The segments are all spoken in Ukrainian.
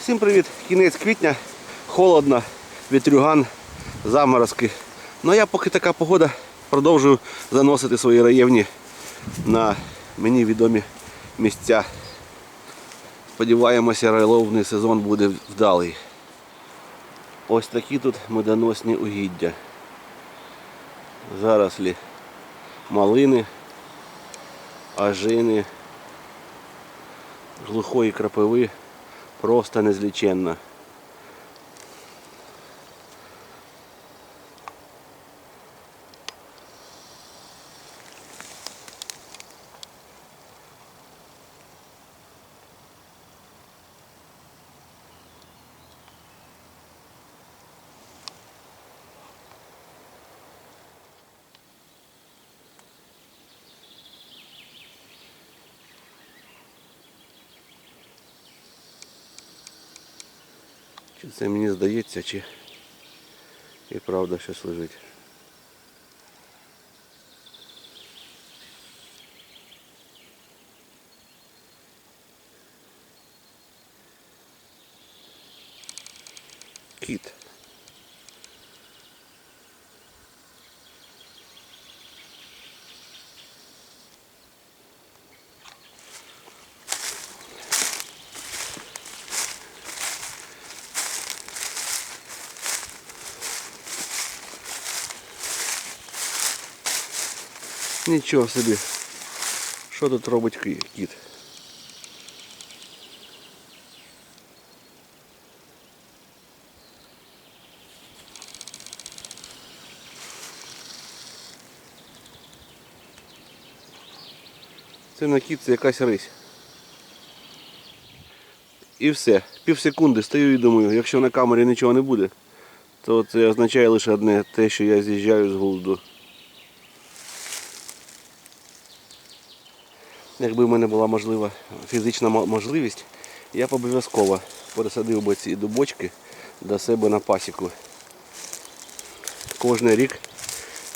Всім привіт! Кінець квітня, холодно, вітрюган, заморозки. Ну а я поки така погода продовжую заносити свої раєвні на мені відомі місця. Сподіваємося, райловний сезон буде вдалий. Ось такі тут медоносні угіддя. Зарослі малини, ажини, глухої крапиви просто незліченна. Чи це мені здається, чи і правда щось лежить. Кіт. Нічого собі. Що тут робить кіт? Це на кіт, це якась рись. І все. Пів секунди стою і думаю, якщо на камері нічого не буде, то це означає лише одне те, що я з'їжджаю з глузду. Якби в мене була можлива фізична можливість, я б обов'язково пересадив би ці дубочки до себе на пасіку. Кожний рік,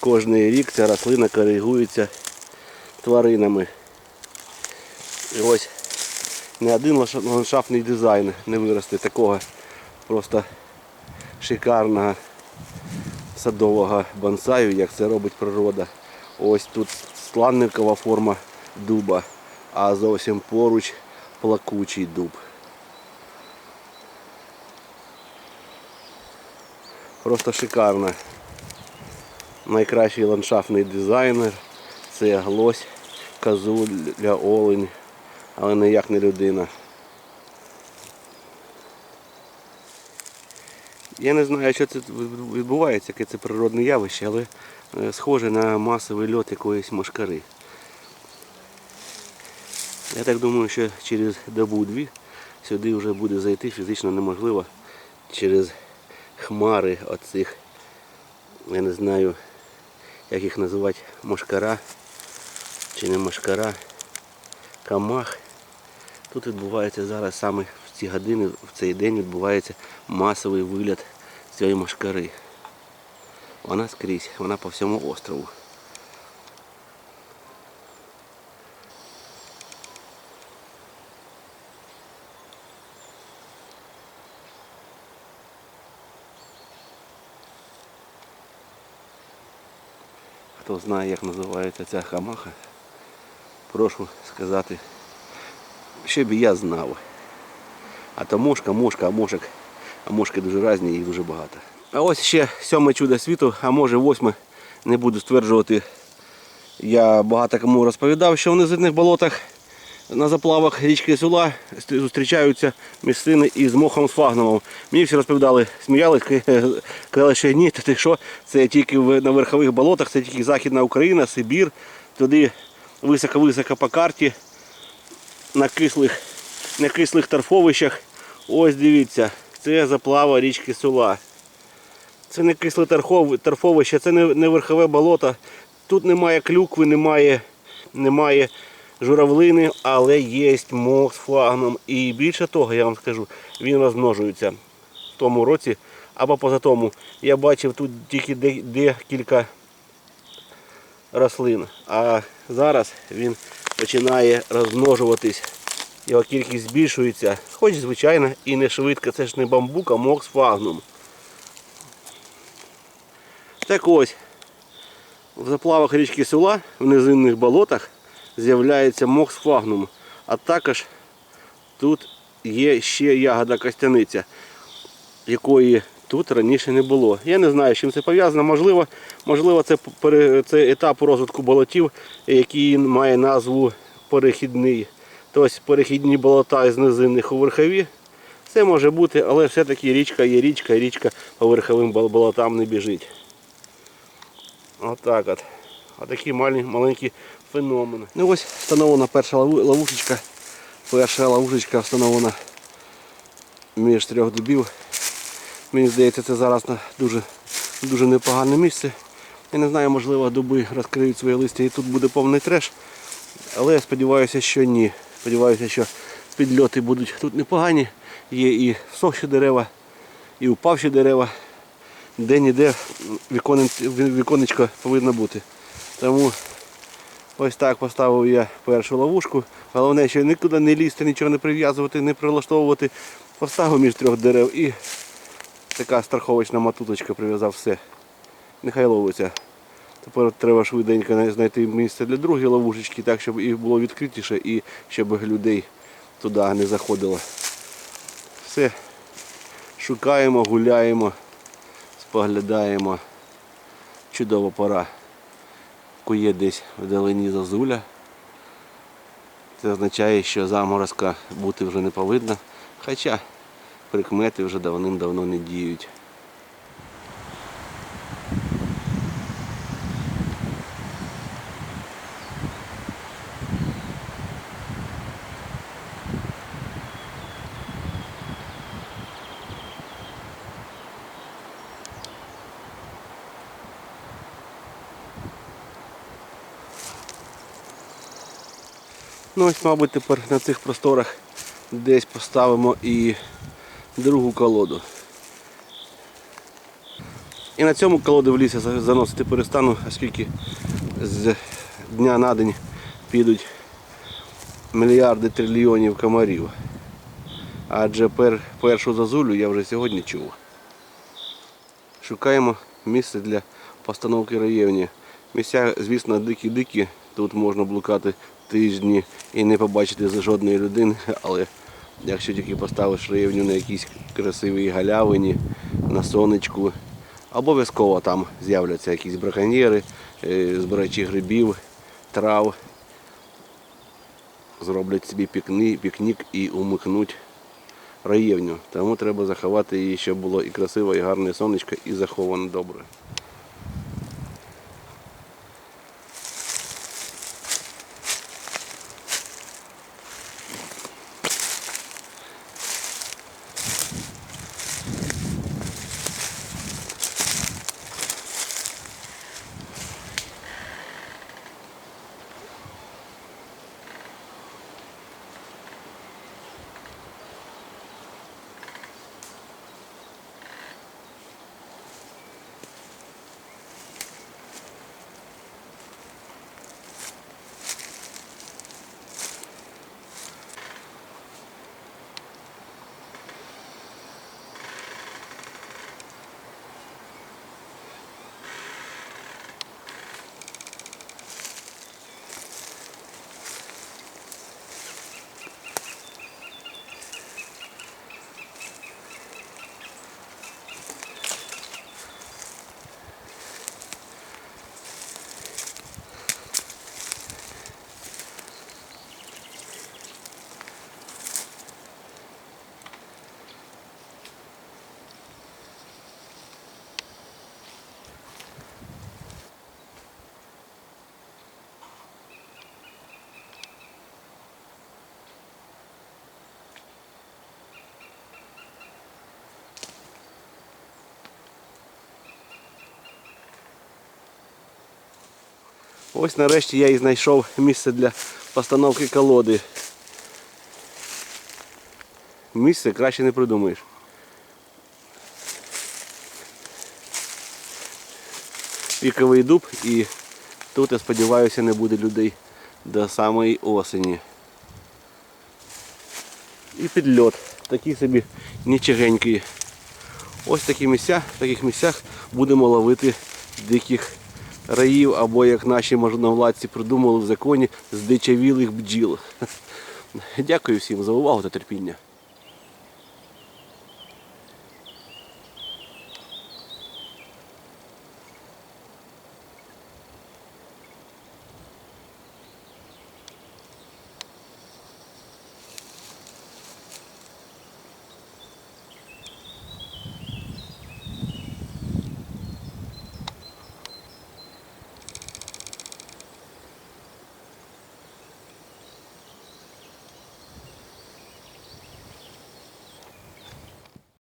кожний рік ця рослина коригується тваринами. І ось не один ландшафтний дизайн не виросте такого просто шикарного садового бонсаю, як це робить природа. Ось тут сланникова форма дуба, а зовсім поруч плакучий дуб. Просто шикарно. Найкращий ландшафтний дизайнер це глось, козуля, олень, але ніяк не людина. Я не знаю, що це відбувається, яке це природне явище, але е, схоже на масовий льот якоїсь мошкари. Я так думаю, що через добу-дві сюди вже буде зайти фізично неможливо через хмари оцих, я не знаю, як їх називати, мошкара чи не мошкара, камах. Тут відбувається зараз саме в ці години, в цей день відбувається масовий виліт цієї мошкари. Вона скрізь, вона по всьому острову. Хто знає, як називається ця хамаха, прошу сказати, щоб і я знав. А то мушка, мушка, а мушок, а мушки дуже різні, їх дуже багато. А ось ще сьоме чудо світу, а може восьме, не буду стверджувати. Я багато кому розповідав, що в низинних болотах на заплавах річки Сула зустрічаються місцини із мохом сфагновим. Мені всі розповідали, сміялись, казали, що ні, ти що, це тільки на верхових болотах, це тільки Західна Україна, Сибір, туди високо-високо по карті, на кислих, на кислих торфовищах. Ось дивіться, це заплава річки Сула. Це не кисле торфовище, це не верхове болото. Тут немає клюкви, немає, немає журавлини, але є мох з флагном. І більше того, я вам скажу, він розмножується в тому році або поза тому. Я бачив тут тільки декілька рослин. А зараз він починає розмножуватись Його кількість збільшується, хоч звичайно і не швидко, це ж не бамбук, а мокс фагнум. Так ось, в заплавах річки села, в низинних болотах з'являється мокс фагнум, а також тут є ще ягода костяниця, якої тут раніше не було. Я не знаю, з чим це пов'язано. Можливо, можливо це, це етап розвитку болотів, який має назву перехідний. Тобто перехідні болота з низинних у верхові. Це може бути, але все-таки річка є річка, і річка по верховим болотам не біжить. Отак от. Отакі маленькі феномени. Ну ось встановлена перша лову- ловушечка. Перша ловушечка встановлена між трьох дубів. Мені здається, це зараз на дуже, дуже непогане місце. Я не знаю, можливо, дуби розкриють своє листя і тут буде повний треш. Але я сподіваюся, що ні. Сподіваюся, що підльоти будуть тут непогані. Є і всохші дерева, і упавші дерева. Де-ніде віконечко повинно бути. Тому ось так поставив я першу ловушку. Головне, що нікуди не лізти, нічого не прив'язувати, не прилаштовувати. Поставив між трьох дерев і така страховочна матуточка прив'язав все. Нехай ловиться. Тепер треба швиденько знайти місце для другої ловушечки, так, щоб і було відкритіше і щоб людей туди не заходило. Все. Шукаємо, гуляємо, споглядаємо. Чудова пора. Кує десь вдалині зозуля. Це означає, що заморозка бути вже не повинна. Хоча прикмети вже давним-давно не діють. Ну ось, мабуть, тепер на цих просторах десь поставимо і другу колоду. І на цьому колоди в лісі за- заносити перестану, оскільки з дня на день підуть мільярди трильйонів комарів. Адже пер, першу зазулю я вже сьогодні чув. Шукаємо місце для постановки раєвні. Місця, звісно, дикі-дикі. Тут можна блукати тижні і не побачити жодної людини, але якщо тільки поставиш раєвню на якійсь красивій галявині, на сонечку, обов'язково там з'являться якісь браконьєри, е, збирачі грибів, трав, зроблять собі пікнік і умикнуть раєвню. Тому треба заховати її, щоб було і красиво, і гарне сонечко, і заховано добре. Ось нарешті я і знайшов місце для постановки колоди. Місце краще не придумаєш. Піковий дуб і тут, я сподіваюся, не буде людей до самої осені. і підльот. Такий собі нічогенький. Ось такі місця, в таких місцях будемо ловити диких раїв, або як наші можновладці придумали в законі, здичавілих бджіл. Дякую всім за увагу та терпіння.